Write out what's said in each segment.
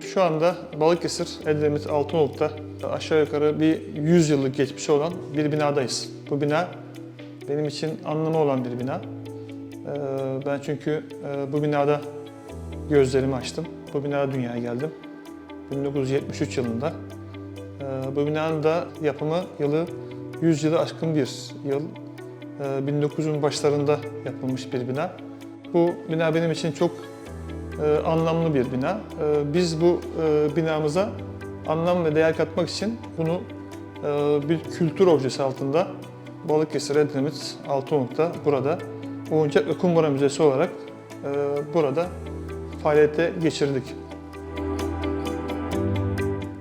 Şu anda Balıkesir, Edremit, Altınoluk'ta aşağı yukarı bir 100 yıllık geçmişi olan bir binadayız. Bu bina benim için anlamı olan bir bina. Ee, Ben çünkü e, bu binada gözlerimi açtım. Bu binada dünyaya geldim. 1973 yılında. Ee, Bu binanın da yapımı yılı 100 yılı aşkın bir yıl. Ee, 1900'ün başlarında yapılmış bir bina. Bu bina benim için çok e, anlamlı bir bina. E, Biz bu e, binamıza anlam ve değer katmak için bunu e, bir kültür objesi altında Balıkesir Edremit Altınoluk'ta burada Oyuncak ve Kumbara Müzesi olarak e, burada faaliyete geçirdik.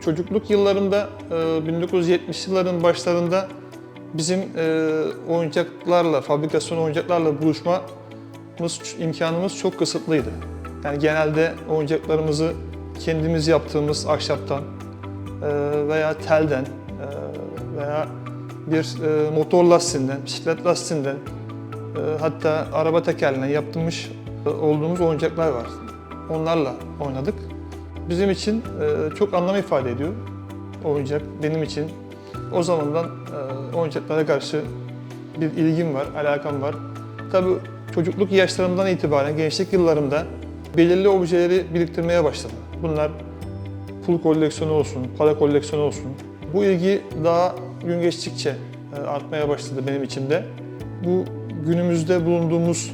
Çocukluk yıllarımda e, 1970 yılların başlarında bizim oyuncaklarla, fabrikasyon oyuncaklarla buluşmamız, imkanımız çok kısıtlıydı. Yani genelde oyuncaklarımızı kendimiz yaptığımız ahşaptan e, veya telden e, veya bir e, motor lastiğinden, bisiklet lastiğinden hatta araba tekerleğinden yaptırmış olduğumuz oyuncaklar var. Onlarla oynadık. Bizim için çok anlam ifade ediyor oyuncak benim için. O zamandan oyuncaklara karşı bir ilgim var, alakam var. Tabii çocukluk yaşlarımdan itibaren, gençlik yıllarımda belirli objeleri biriktirmeye başladım. Bunlar pul koleksiyonu olsun, para koleksiyonu olsun. Bu ilgi daha gün geçtikçe e, artmaya başladı benim içimde. Bu günümüzde bulunduğumuz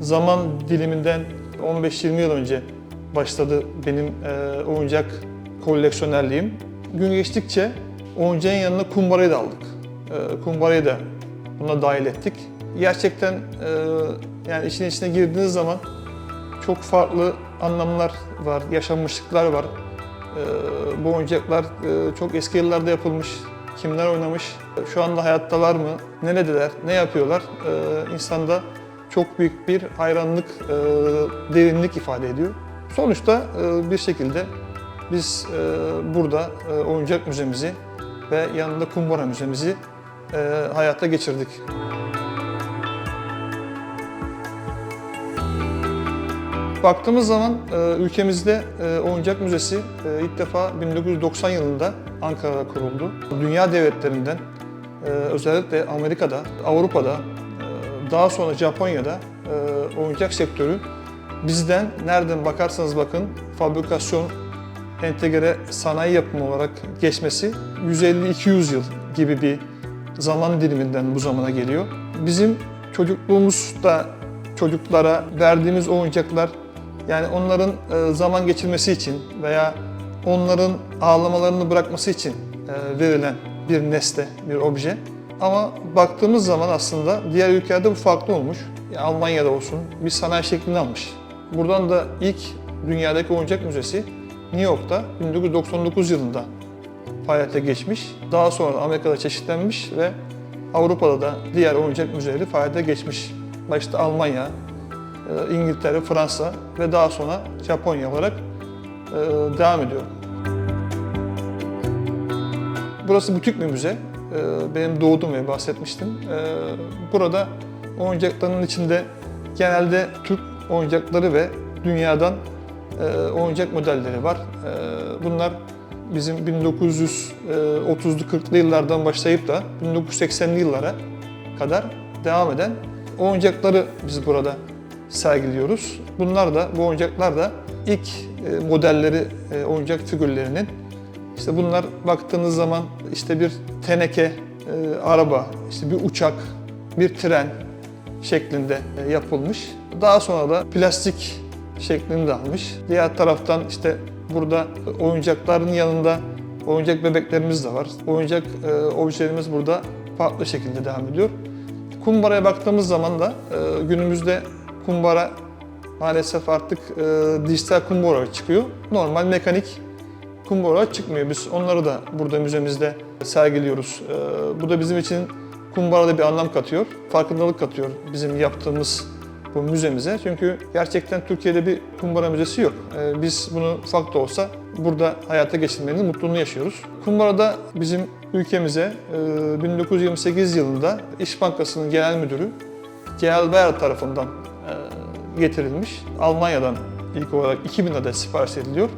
zaman diliminden 15-20 yıl önce başladı benim e, oyuncak koleksiyonerliğim. Gün geçtikçe oyuncağın yanına kumbarayı da aldık. E, kumbarayı da buna dahil ettik. Gerçekten yani işin içine girdiğiniz zaman çok farklı anlamlar var, yaşanmışlıklar var. Ee, bu oyuncaklar e, çok eski yıllarda yapılmış. Kimler oynamış, şu anda hayattalar mı, neredeler, ne yapıyorlar? Ee, insanda çok büyük bir hayranlık, e, derinlik ifade ediyor. Sonuçta e, bir şekilde biz e, burada e, oyuncak müzemizi ve yanında kumbara müzemizi e, hayata geçirdik. Baktığımız zaman e, ülkemizde e, oyuncak müzesi e, ilk defa 1990 yılında Ankara'da kuruldu. Dünya devletlerinden özellikle Amerika'da, Avrupa'da, daha sonra Japonya'da oyuncak sektörü bizden nereden bakarsanız bakın fabrikasyon, entegre sanayi yapımı olarak geçmesi 150-200 yıl gibi bir zaman diliminden bu zamana geliyor. Bizim çocukluğumuzda çocuklara verdiğimiz oyuncaklar yani onların e, zaman geçirmesi için veya onların ağlamalarını bırakması için e, verilen bir nesne, bir obje. Ama baktığımız zaman aslında diğer ülkelerde bu farklı olmuş. Ya Almanya'da olsun bir sanayi şeklini almış. Buradan da ilk dünyadaki oyuncak müzesi New York'ta 1999 yılında faaliyete geçmiş. Daha sonra Amerika'da çeşitlenmiş ve Avrupa'da da diğer oyuncak müzeleri faaliyete geçmiş. Başta Almanya, İngiltere, Fransa ve daha sonra Japonya olarak e, devam ediyor. Burası butik bir müze. E, Benim doğduğum ev bahsetmiştim. E, Burada oyuncakların içinde genelde Türk oyuncakları ve dünyadan e, oyuncak modelleri var. Bunlar bizim 1930'lu 40'lı yıllardan başlayıp da 1980'li yıllara kadar devam eden oyuncakları biz burada sergiliyoruz. Bunlar da, bu oyuncaklar da ilk e, modelleri e, oyuncak figürlerinin. İşte bunlar baktığınız zaman işte bir teneke, e, araba, işte bir uçak, bir tren şeklinde yapılmış. Daha sonra da plastik şeklini de almış. Diğer taraftan işte burada oyuncakların yanında oyuncak bebeklerimiz de var. Oyuncak e, objelerimiz burada farklı şekilde devam ediyor. Kumbaraya baktığımız zaman da e, günümüzde kumbara maalesef artık e, dijital kumbara çıkıyor. Normal mekanik kumbara çıkmıyor. Biz onları da burada müzemizde sergiliyoruz. E, bu da bizim için kumbarada bir anlam katıyor, farkındalık katıyor bizim yaptığımız bu müzemize. Çünkü gerçekten Türkiye'de bir kumbara müzesi yok. E, biz bunu ufak da olsa burada hayata geçirmenin mutluluğunu yaşıyoruz. Kumbarada bizim ülkemize e, 1928 yılında İş Bankası'nın genel müdürü Gerald Bayer tarafından e, getirilmiş. Almanya'dan ilk olarak 2000 adet sipariş ediliyor.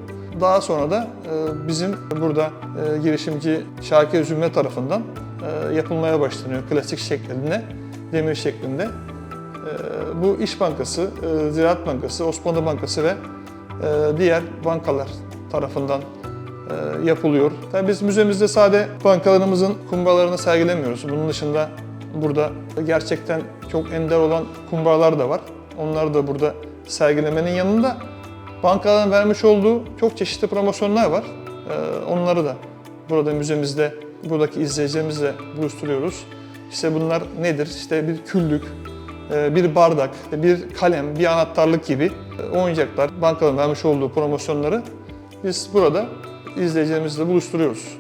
Daha sonra da e, bizim burada e, girişimci Şakir Zümre tarafından e, yapılmaya başlanıyor klasik şeklinde, demir şeklinde. Bu İş Bankası, Ziraat Bankası, Osmanlı Bankası ve diğer bankalar tarafından yapılıyor. Tabii biz müzemizde sade bankalarımızın kumbalarını sergilemiyoruz. Bunun dışında burada gerçekten çok ender olan kumbalar da var. Onları da burada sergilemenin yanında bankaların vermiş olduğu çok çeşitli promosyonlar var. E, Onları da burada müzemizde buradaki izleyicilerimizle buluşturuyoruz. İşte bunlar nedir? İşte bir küllük, e, bir bardak, bir kalem, bir anahtarlık gibi e, oyuncaklar, bankaların vermiş olduğu promosyonları biz burada izleyicilerimizle buluşturuyoruz.